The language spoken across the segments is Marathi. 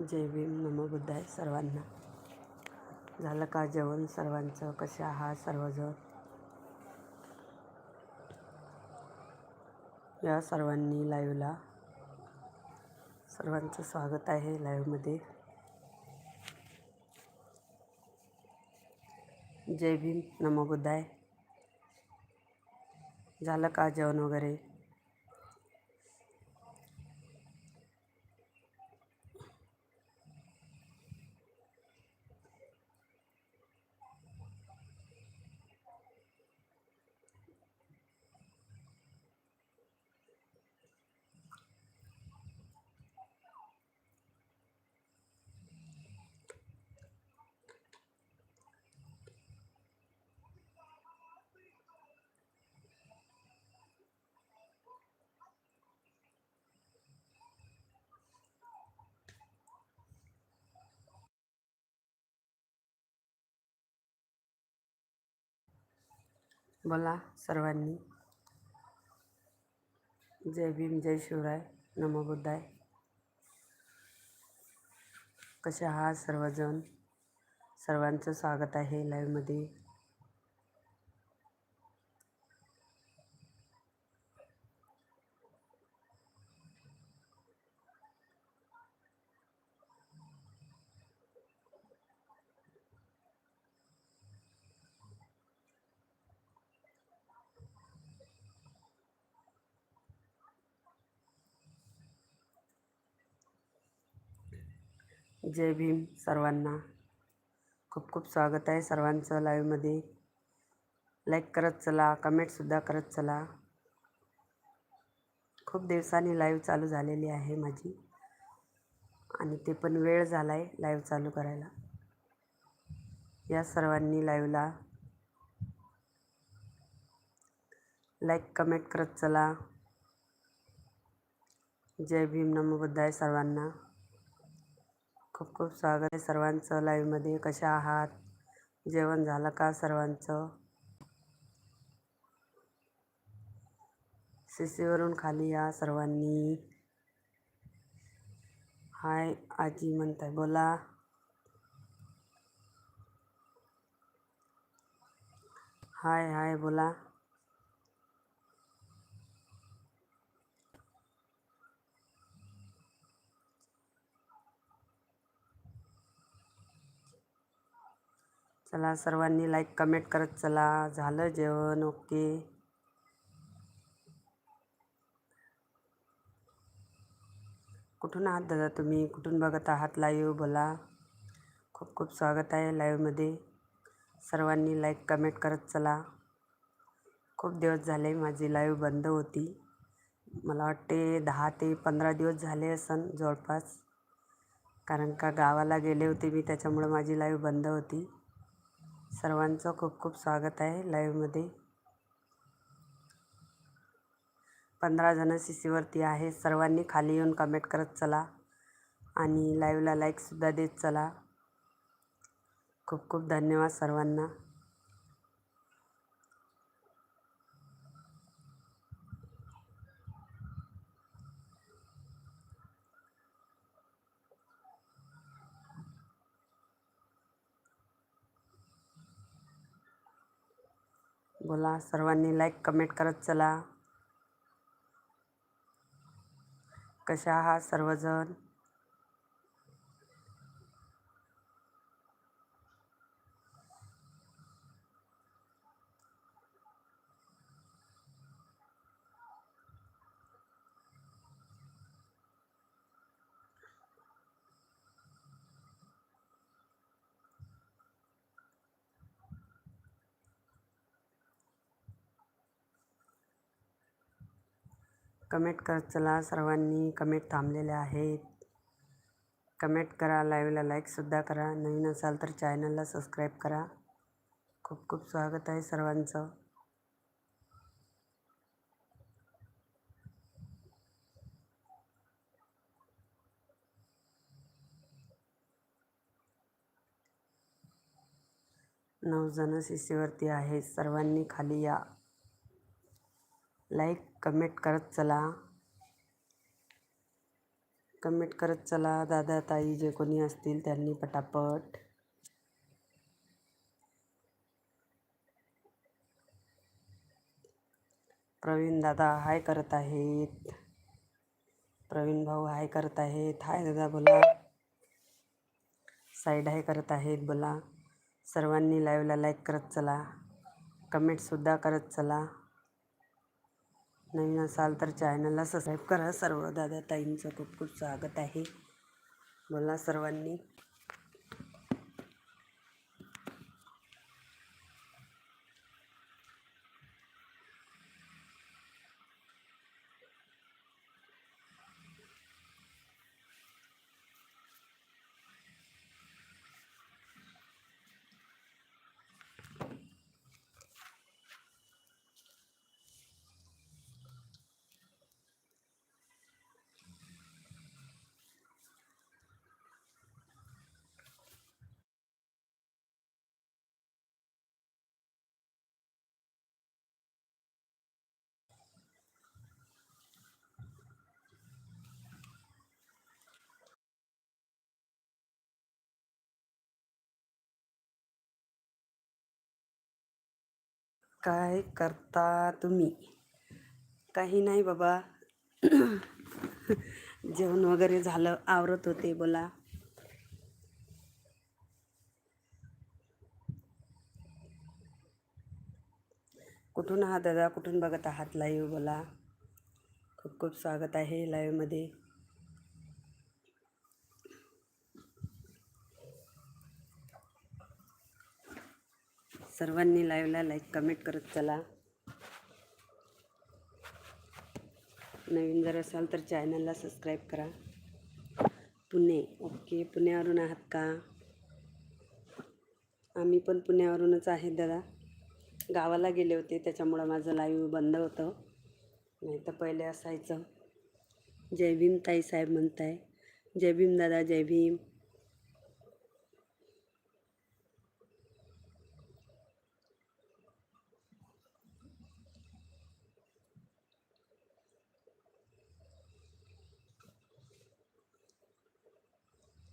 जय भीम. नमो बुद्धाय सर्वांना. झालं का जेवण सर्वांचं? कसे आहात सर्वजण? या सर्वांनी लाईव्हला सर्वांचं स्वागत आहे लाईव्हमध्ये जय भीम. नमो बुद्धाय. झालं का जेवण वगैरे? बोला सर्वांनी. जय भीम जय शिवराय. नमो बुद्धाय. कसे आहात सर्वजण? सर्वांचं स्वागत आहे लाईव्हमध्ये जय भीम सर्वांना. खूप खूप स्वागत आहे सर्वांचं लाईव्हमध्ये लाईक करत चला कमेंटसुद्धा करत चला. खूप दिवसांनी लाईव्ह चालू झालेली आहे माझी. आणि ते पण वेळ झाला आहे लाईव्ह चालू करायला. या सर्वांनी लाईव्हला लाईक कमेंट करत चला. जय भीम नमो आहे सर्वांना. खूप खूप स्वागत आहे सर्वांचं लाईव्हमध्ये कशा आहात? जेवण झालं का सर्वांचं? सीसीवरून खाली या सर्वांनी. हाय आजी म्हणताय बोला. हाय हाय बोला. चला सर्वांनी लाईक कमेंट करत चला. झालं जेवण ओके कुठून आहात दादा तुम्ही? कुठून बघत आहात लाईव्ह बोला. खूप खूप स्वागत आहे लाईव्हमध्ये सर्वांनी लाईक कमेंट करत चला. खूप दिवस झाले माझी लाईव्ह बंद होती. मला वाटते दहा ते पंधरा दिवस झाले असन जवळपास. कारण का गावाला गेले होते मी त्याच्यामुळं माझी लाईव्ह बंद होती. सर्वांचं खूप खूप स्वागत आहे लाईव्हमध्ये पंधरा जणं सी सीवरती आहे. सर्वांनी खाली येऊन कमेंट करत चला आणि लाईव्हला लाईकसुद्धा देत चला. खूप खूप धन्यवाद सर्वांना. बोला सर्वांनी लाईक कमेंट करत चला. कशा आहात सर्वजण? कमेंट करत चला सर्वांनी कमेंट थांबलेल्या आहेत. कमेंट करा लाईव्हला लाईकसुद्धा करा. नवीन असाल तर चॅनलला सबस्क्राईब करा. खूप खूप स्वागत आहे सर्वांचं. नऊ जण सी सीवरती आहेत. सर्वांनी खाली या. लाईक कमेंट करत चला. कमेंट करत चला. दादा ताई जे कोणी असतील त्यांनी पटापट. प्रवीण दादा हाय करत आहेत. प्रवीण भाऊ हाय करत आहेत. हाय दादा बोला. साईड हाय करत आहेत बोला. सर्वांनी लाईव्हला लाईक करत चला. कमेंटसुद्धा करत चला. नवीन असाल तर चॅनलला सबस्क्राईब करा. सर्व दादा ताईंचं खूप खूप स्वागत आहे. बोला सर्वांनी काय करता तुम्ही? काही नाही बाबा. जेवण वगैरे झालं आवरत होते बोला. कुठून आहात दादा? कुठून बघत आहात? लाईव्ह बोला. खूप खूप स्वागत आहे लाईव्हमध्ये सर्वांनी लाईव्हला लाईक कमेंट करत चला. नवीन जर असाल तर चॅनलला सबस्क्राईब करा. पुणे ओके. पुण्यावरून आहात का? आम्ही पण पुण्यावरूनच आहेत दादा. गावाला गेले होते त्याच्यामुळं माझं लाईव्ह बंद होतं. नाही तर पहिले असायचं. जय भीम ताई साहेब म्हणताय. जय भीम दादा जय भीम.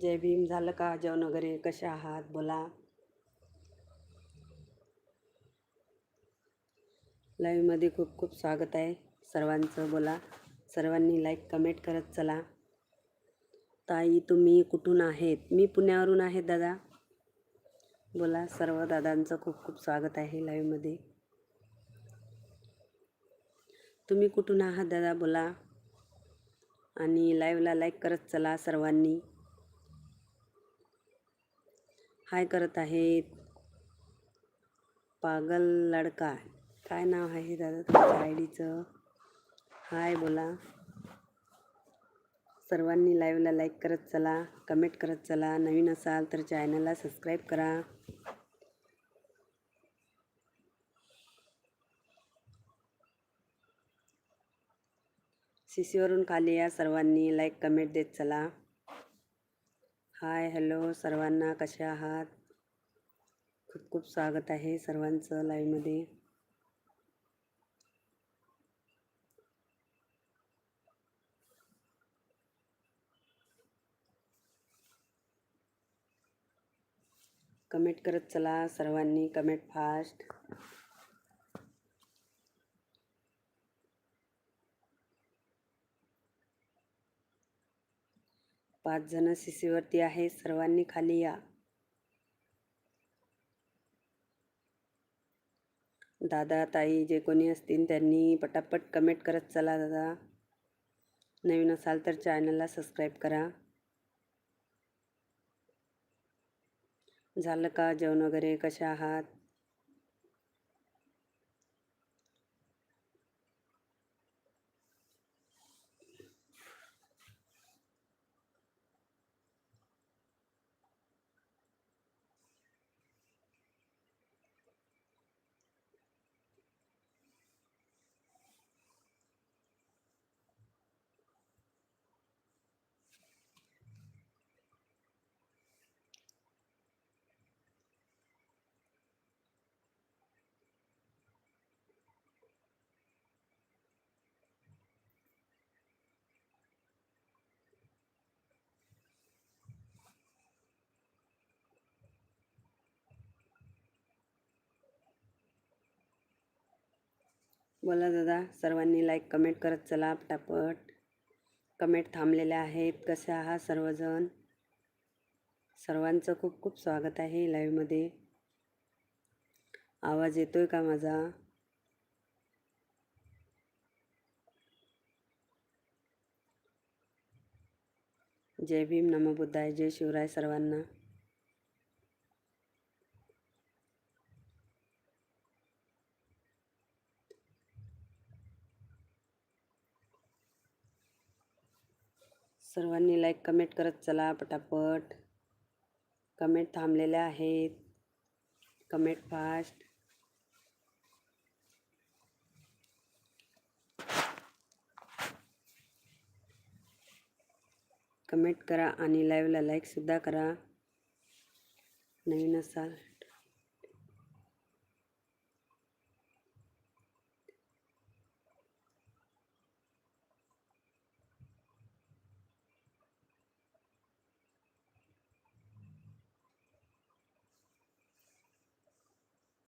जय भीम. झालं का जेवण वगैरे? कसे आहात? बोला. लाईव्हमध्ये खूप खूप स्वागत आहे सर्वांचं. बोला. सर्वांनी लाईक कमेंट करत चला. ताई तुम्ही कुठून आहेत? मी पुण्यावरून आहे दादा. बोला. सर्व दादांचं खूप खूप स्वागत आहे लाईव्हमध्ये तुम्ही कुठून आहात दादा? बोला. आणि लाईव्हला लाईक करत चला सर्वांनी. हाय करत आहेत पागल लडका. काय नाव आहे दादा तुमच्या आय डीचं? हाय बोला. सर्वांनी लाईव्हला लाईक करत चला कमेंट करत चला. नवीन असाल तर चॅनलला सबस्क्राईब करा. सी सीवरून खाली या सर्वांनी लाईक कमेंट देत चला. हाय हॅलो सर्वांना कसे आहात? खूप खूप स्वागत आहे सर्वांचं लाईव्हमध्ये. कमेंट करत चला सर्वांनी कमेंट फास्ट. पाच जण सीसीवरती आहे. सर्वांनी खाली या. दादा ताई जे कोणी असतील त्यांनी पटापट कमेंट करत चला दादा. नवीन असाल तर चॅनलला सबस्क्राईब करा. झालं का? जेवण वगैरे कसे आहात? बोला दादा सर्वांनी लाईक कमेंट करत चला पटापट. कमेंट थांबलेल्या आहेत कसे आहात सर्वजण? सर्वांचं खूप खूप स्वागत आहे लाईव्हमध्ये आवाज येतोय का माझा? जय भीम नमो बुद्धाय जय शिवराय सर्वांना. सर्वांनी लाईक कमेंट करत चला पटापट. कमेंट थांबलेल्या आहेत. कमेंट फास्ट कमेंट करा आणि लाईव्हला लाईकसुद्धा करा. नवीन असाल.